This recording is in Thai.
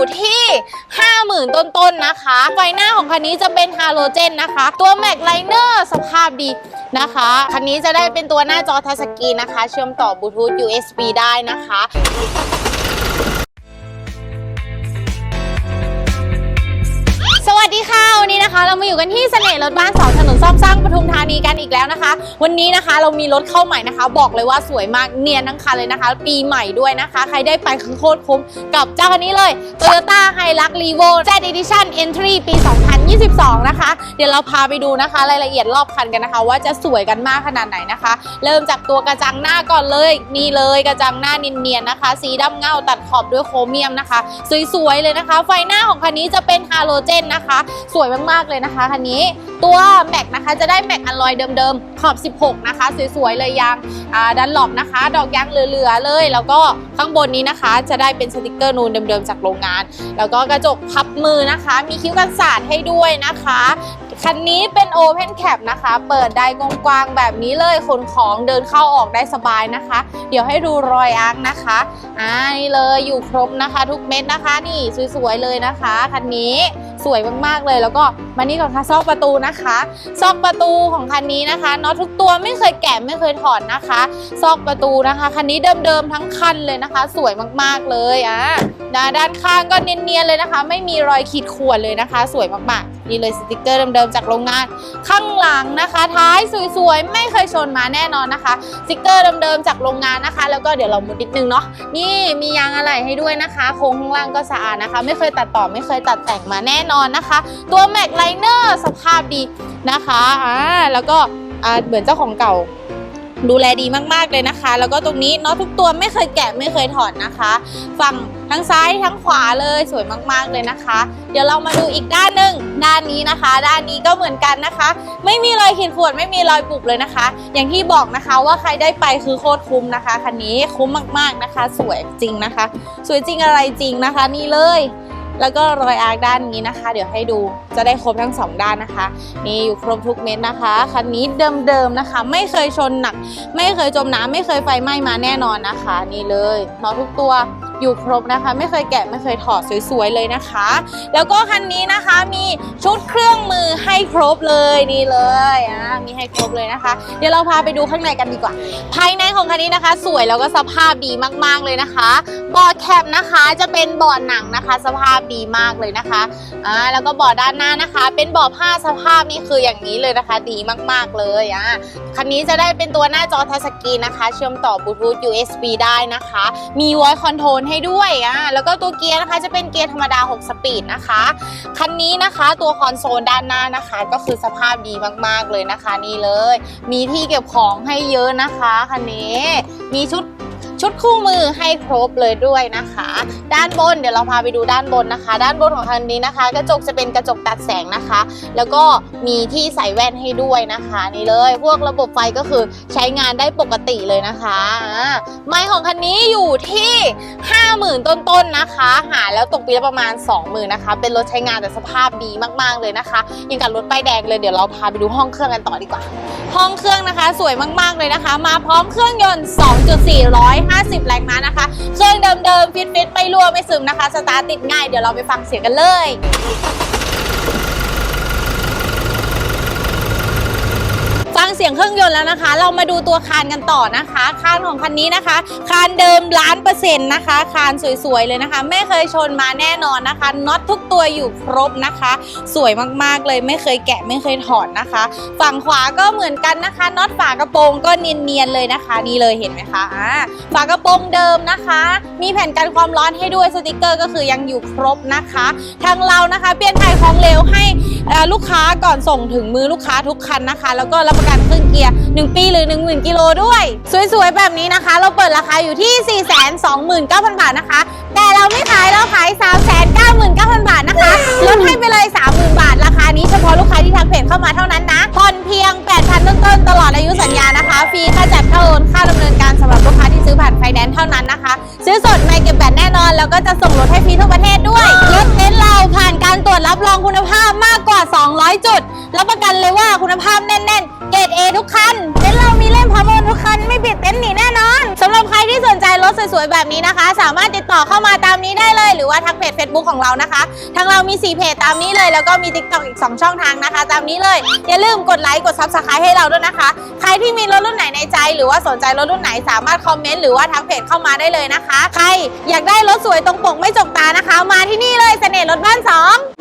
อยู่ที่ 50,000 ต้นๆนะคะ ไฟหน้าของคันนี้จะเป็นฮาโลเจนนะคะ ตัวแม็กไลเนอร์สภาพดีนะคะ คันนี้จะได้เป็นตัวหน้าจอทัชสกรีนนะคะ เชื่อมต่อบลูทูธ USB ได้นะคะ นนี้นะคะ เรามาอยู่กันที่เสน่ห์รถบ้านสองถนนซ่อมสร้างปทุมธานีกันอีกแล้วนะคะ วันนี้นะคะเรามีรถเข้าใหม่นะคะ บอกเลยว่าสวยมากเนียนทั้งคันเลยนะคะ ปีใหม่ด้วยนะคะ ใครได้ไปคือโคตรคุ้มกับเจ้าคันนี้เลย Toyota Hilux Revo Z Edition Entry ปี 2022 นะคะ เดี๋ยวเราพาไปดูนะคะ รายละเอียดรอบคันกันนะคะ ว่าจะสวยกันมากขนาดไหนนะคะ เริ่มจากตัวกระจังหน้าก่อนเลยนี่เลยกระจังหน้าเนียนๆนะคะ สีดำเงาตัดขอบด้วยโครเมียมนะคะ สวยๆเลยนะคะ ไฟหน้าของคันนี้จะเป็นฮาโลเจนนะคะ สวยมากๆเลยนะคะคันนี้ตัวแม็กนะคะจะได้แม็กอันลอยเดิมๆขอบ 16 นะคะ สวยๆเลยยางอ่าดันหลบนะคะ ดอกยางเหลือๆเลย แล้วก็ข้างบนนี้นะคะ จะได้เป็นสติกเกอร์นูนเดิมๆจากโรงงาน แล้วก็กระจกพับมือนะคะ มีคิ้วกันสาดให้ด้วยนะคะ คันนี้เป็น Open Cap นะคะ เปิดได้กว้างๆแบบนี้เลยขนของเดินเข้าออกได้สบายนะคะ เดี๋ยวให้ดูรอยอาร์คนะคะอ่านี่เลยอยู่ครบนะคะ ทุกเม็ดนะคะ นี่สวยๆเลยนะคะคันนี้สวยมากๆเลย แล้วก็มานี่ก่อนค่ะซอกประตูนะคะซอกประตูของคันนี้นะคะน็อตทุกตัวไม่เคยแกะไม่เคยถอดนะคะซอกประตูนะคะคันนี้เดิมๆทั้งคันเลยนะคะ สวยมากๆเลยอะนะด้านข้างก็เนียนๆเลยนะคะ ไม่มีรอยขีดข่วนเลยนะคะ สวยมากๆ นี่เลยสติกเกอร์เดิมๆจากโรงงาน ข้างหลังนะคะ ท้ายสวยๆ ไม่เคยชนมาแน่นอนนะคะสติกเกอร์เดิมๆจากโรงงานนะคะ แล้วก็เดี๋ยวเรามุดนิดนึงเนาะนี่มียางอะไหล่ให้ด้วยนะคะ โครงข้างล่างก็สะอาดนะคะ ไม่เคยตัดต่อไม่เคยตัดแต่งมาแน่นอนนะคะ ตัวแม็กไลเนอร์สภาพดีนะคะอ่าแล้วก็อ่าเหมือนเจ้าของเก่าดูแลดีมากๆเลยนะคะ แล้วก็ตรงนี้เนาะทุกตัวไม่เคยแกะไม่เคยถอดนะคะ ฝั่ง ทั้งซ้ายทั้งขวาเลยสวยมากๆเลยนะคะ เดี๋ยวเรามาดูอีกด้านหนึ่งด้านนี้นะคะ ด้านนี้ก็เหมือนกันนะคะ ไม่มีรอยขีดข่วนไม่มีรอยปุบเลยนะคะ อย่างที่บอกนะคะว่าใครได้ไปคือโคตรคุ้มนะคะคันนี้คุ้มมากๆนะคะ สวยจริงนะคะ สวยจริงอะไรจริงนะคะ นี่เลยแล้วก็รอยอาร์คด้านนี้นะคะ เดี๋ยวให้ดูจะได้ครบทั้งสองด้านนะคะ นี่อยู่ครบทุกเม็ดนะคะคันนี้เดิมๆนะคะ ไม่เคยชนหนัก ไม่เคยจมน้ำไม่เคยไฟไหม้มาแน่นอนนะคะ นี่เลยเนาะทุกตัว อยู่ครบนะคะ ไม่เคยแกะไม่เคยถอดสวยๆเลยนะคะ แล้วก็คันนี้นะคะมีชุดเครื่องมือให้ครบเลยนี่เลยอะมีให้ครบเลยนะคะ เดี๋ยวเราพาไปดูข้างในกันดีกว่า ภายในของคันนี้นะคะ สวยแล้วก็สภาพดีมากๆเลยนะคะบอร์ดแคปนะคะจะเป็นบอร์ดหนังนะคะ สภาพดีมากเลยนะคะอ่าแล้วก็บอร์ดด้านหน้านะคะ เป็นบอร์ดผ้าสภาพนี่คืออย่างนี้เลยนะคะ ดีมากๆเลยอะคันนี้จะได้เป็นตัวหน้าจอทัชสกรีนนะคะ เชื่อมต่อบลูทูธ USB ได้นะคะ มี voice control ให้ด้วยอะแล้วก็ตัวเกียร์นะคะจะเป็นเกียร์ธรรมดา 6 สปีดนะคะ คันนี้นะคะตัวคอนโซลด้านหน้านะคะ ก็คือสภาพดีมากๆเลยนะคะนี่เลย มีที่เก็บของให้เยอะนะคะคันนี้มีชุด ชุดคู่มือให้ครบเลยด้วยนะคะ ด้านบนเดี๋ยวเราพาไปดูด้านบนนะคะ ด้านบนของคันนี้นะคะ กระจกจะเป็นกระจกตัดแสงนะคะ แล้วก็มีที่ใส่แว่นให้ด้วยนะคะ นี่เลย พวกระบบไฟก็คือใช้งานได้ปกติเลยนะคะอ่าไมค์ของคันนี้อยู่ที่ 50,000 ต้นๆนะคะ หาแล้วตกปีละประมาณ 20,000นะคะ เป็นรถใช้งานแต่สภาพดีมากๆเลยนะคะยังกับรถป้ายแดงเลยเดี๋ยวเราพาไปดูห้องเครื่องกันต่อดีกว่า ห้องเครื่องนะคะ สวยมากๆเลยนะคะ มาพร้อมเครื่องยนต์250 แรงม้านะคะ เครื่องเดิมๆฟิตๆไม่รั่วไม่ซึมนะคะ สตาร์ทติดง่าย เดี๋ยวเราไปฟังเสียงกันเลย งเสียงเครื่องยนต์แล้วนะคะ เรามาดูตัวคานกันต่อนะคะ คานของคันนี้นะคะ คานเดิมล้านเปอร์เซ็นต์นะคะ คานสวยๆเลยนะคะ ไม่เคยชนมาแน่นอนนะคะน็อตทุกตัวอยู่ครบนะคะ สวยมากๆเลยไม่เคยแกะไม่เคยถอดนะคะ ฝั่งขวาก็เหมือนกันนะคะน็อตฝากระโปรงก็เนียนๆเลยนะคะ นี่เลยเห็นไหมคะอ่าฝากระโปรงเดิมนะคะ มีแผ่นกันความร้อนให้ด้วยสติกเกอร์ก็คือยังอยู่ครบนะคะ ทางเรานะคะ เปลี่ยนถ่ายของเหลวให้ลูกค้าก่อนส่งถึงมือลูกค้าทุกคันนะคะ แล้วก็รับประกันเครื่องเกียร์ 1 ปีหรือ 10,000 กิโลด้วย สวยๆ แบบนี้นะคะ เราเปิดราคาอยู่ที่ 429,000 บาทนะคะ แต่เราไม่ขายเราขาย 399,000 บาทนะคะลดให้ไปเลย 30,000 บาท ราคานี้เฉพาะลูกค้าที่ทักเพจเข้ามาเท่านั้นนะผ่อนเพียง 8,000 ต้นๆตลอดอายุสัญญานะคะฟรีค่าจัดค่าโอนค่าดำเนินการสำหรับลูกค้าที่ซื้อผ่านไฟแนนซ์เท่านั้นนะคะ ซื้อสดไม่เก็บแบตแน่นอน แล้วก็จะส่งรถให้ฟรีทั่วประเทศด้วยรถเน้นเราผ่านการตรวจรับรองคุณภาพมากกว่า 200 จุดรับประกันเลยว่าคุณภาพแน่นๆ เกรด A ทุกคันเต็นท์เรามีเล่มพร้อมโอนทุกคันไม่ปิดเต็นท์หนีแน่นอนสำหรับใครที่สนใจรถสวยๆแบบนี้นะคะ สามารถติดต่อเข้ามาตามนี้ได้เลย หรือว่าทักเพจ Facebook ของเรานะคะ ทางเรามี 4 เพจตามนี้เลย แล้วก็มี TikTok อีก 2 ช่องทางนะคะ ตามนี้เลย อย่าลืมกดไลค์กด Subscribe ให้เราด้วยนะคะ ใครที่มีรถรุ่นไหนในใจ หรือว่าสนใจรถรุ่นไหนสามารถคอมเมนต์หรือว่าทักเพจเข้ามาได้เลยนะคะ ใครอยากได้รถสวยตรงปกไม่จกตานะคะ มาที่นี่เลยเสน่ห์รถบ้านสอง